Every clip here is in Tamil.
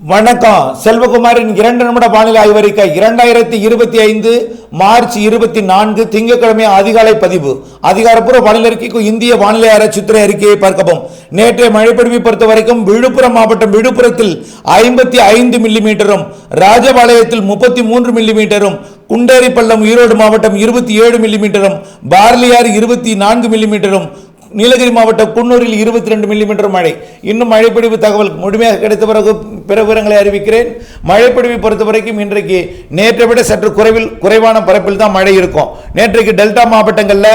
வணக்கம். செல்வகுமாரின் இரண்டு நிமிட வானிலை ஆய்வறிக்கை இரண்டாயிரத்தி இருபத்தி ஐந்து மார்ச் இருபத்தி நான்கு திங்கட்கிழமை அதிகாலை பதிவு. அதிகாரப்பூர்வ வானிலை அறிக்கைக்கு இந்திய வானிலை ஆராய்ச்சித்துறை அறிக்கையை பார்க்கவும். நேற்றைய மழைப்பொழிவை பொறுத்த வரைக்கும் விழுப்புரம் மாவட்டம் விழுப்புரத்தில் ஐம்பத்தி ஐந்து மில்லிமீட்டரும் ராஜபாளையத்தில் முப்பத்தி மூன்று மில்லிமீட்டரும் குண்டேரிப்பள்ளம் ஈரோடு மாவட்டம் இருபத்தி ஏழு மில்லிமீட்டரும் பார்லியார் இருபத்தி நான்கு மில்லிமீட்டரும் நீலகிரி மாவட்டம் குன்னூரில் இருபத்தி ரெண்டு மில்லிமீட்டர் மழை. இன்னும் மழைப்பிடிவு தகவல் முழுமையாக கிடைத்த பிறகு பிற விவரங்களை அறிவிக்கிறேன். மழைப்பிடிவை பொறுத்த வரைக்கும் இன்றைக்கு நேற்றை விட சற்று குறைவில் குறைவான பரப்பில் தான் மழை இருக்கும். நேற்றைக்கு டெல்டா மாவட்டங்களில்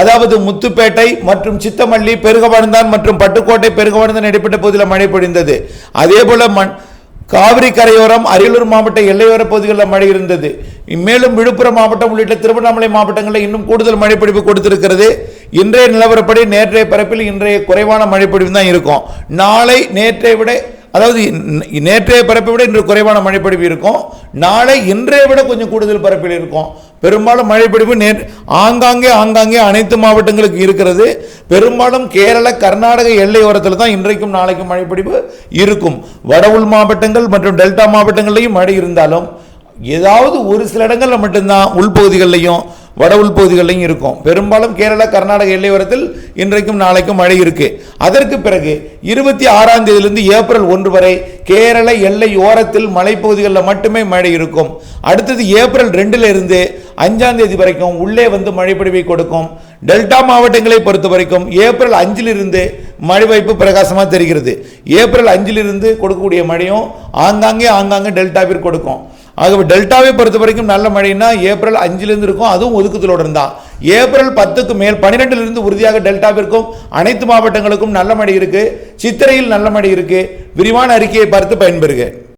அதாவது முத்துப்பேட்டை மற்றும் சித்தமல்லி பெருகவழ்ந்தான் மற்றும் பட்டுக்கோட்டை பெருகவழ்ந்தான் இடைப்பட்ட பகுதியில் மழை பொழிந்தது. அதே போல மண் காவிரி கரையோரம் அரியலூர் மாவட்ட எல்லையோர பகுதிகளில் மழை இருந்தது. மேலும் விழுப்புரம் மாவட்டம் உள்ளிட்ட திருவண்ணாமலை மாவட்டங்களில் இன்னும் கூடுதல் மழைப்பொழிவு கொடுத்திருக்கிறது. இன்றைய நிலவரப்படி நேற்றைய பரப்பில் இன்றைய குறைவான மழைப்பொழிவு தான் இருக்கும். நாளை நேற்றை விட அதாவது நேற்றைய பரப்பை விட இன்று குறைவான மழைப்பொழிவு இருக்கும். நாளை இன்றைய விட கொஞ்சம் கூடுதல் பரப்பில் இருக்கும். பெரும்பாலும் மழைப்பொழிவு நே ஆங்காங்கே ஆங்காங்கே அனைத்து மாவட்டங்களுக்கு இருக்கிறது. பெரும்பாலும் கேரள கர்நாடக எல்லையோரத்தில் தான் இன்றைக்கும் நாளைக்கும் மழைப்பொழிவு இருக்கும். வட உள் மாவட்டங்கள் மற்றும் டெல்டா மாவட்டங்கள்லையும் மழை இருந்தாலும் ஏதாவது ஒரு சில இடங்களில் மட்டும்தான் உள்பகுதிகளிலையும் வட உள்பகுதிகளிலையும் இருக்கும். பெரும்பாலும் கேரளா கர்நாடக எல்லையோரத்தில் இன்றைக்கும் நாளைக்கும் மழை இருக்கு. அதற்கு பிறகு இருபத்தி ஆறாம் தேதியிலிருந்து ஏப்ரல் ஒன்று வரை கேரள எல்லை ஓரத்தில் மலைப்பகுதிகளில் மட்டுமே மழை இருக்கும். அடுத்தது ஏப்ரல் ரெண்டுல இருந்து அஞ்சாம் தேதி வரைக்கும் உள்ளே வந்து மழை பொழிவை கொடுக்கும். டெல்டா மாவட்டங்களை பொறுத்த வரைக்கும் ஏப்ரல் அஞ்சிலிருந்து மழை வாய்ப்பு பிரகாசமாக தெரிகிறது. ஏப்ரல் அஞ்சிலிருந்து கொடுக்கக்கூடிய மழையும் ஆங்காங்கே ஆங்காங்கே டெல்டாவிற்கு கொடுக்கும். ஆகவே டெல்டாவை பொறுத்த வரைக்கும் நல்ல மழைன்னா ஏப்ரல் அஞ்சிலிருந்து இருக்கும் அதுவும் ஒதுக்குதலோடு இருந்தால் ஏப்ரல் பத்துக்கு மேல் பன்னிரெண்டிலிருந்து உறுதியாக டெல்டாவிற்கும் அனைத்து மாவட்டங்களுக்கும் நல்ல மழை இருக்கு. சித்திரையில் நல்ல மழை இருக்கு. விரிவான அறிக்கையை பார்த்து பயன்பெறுக.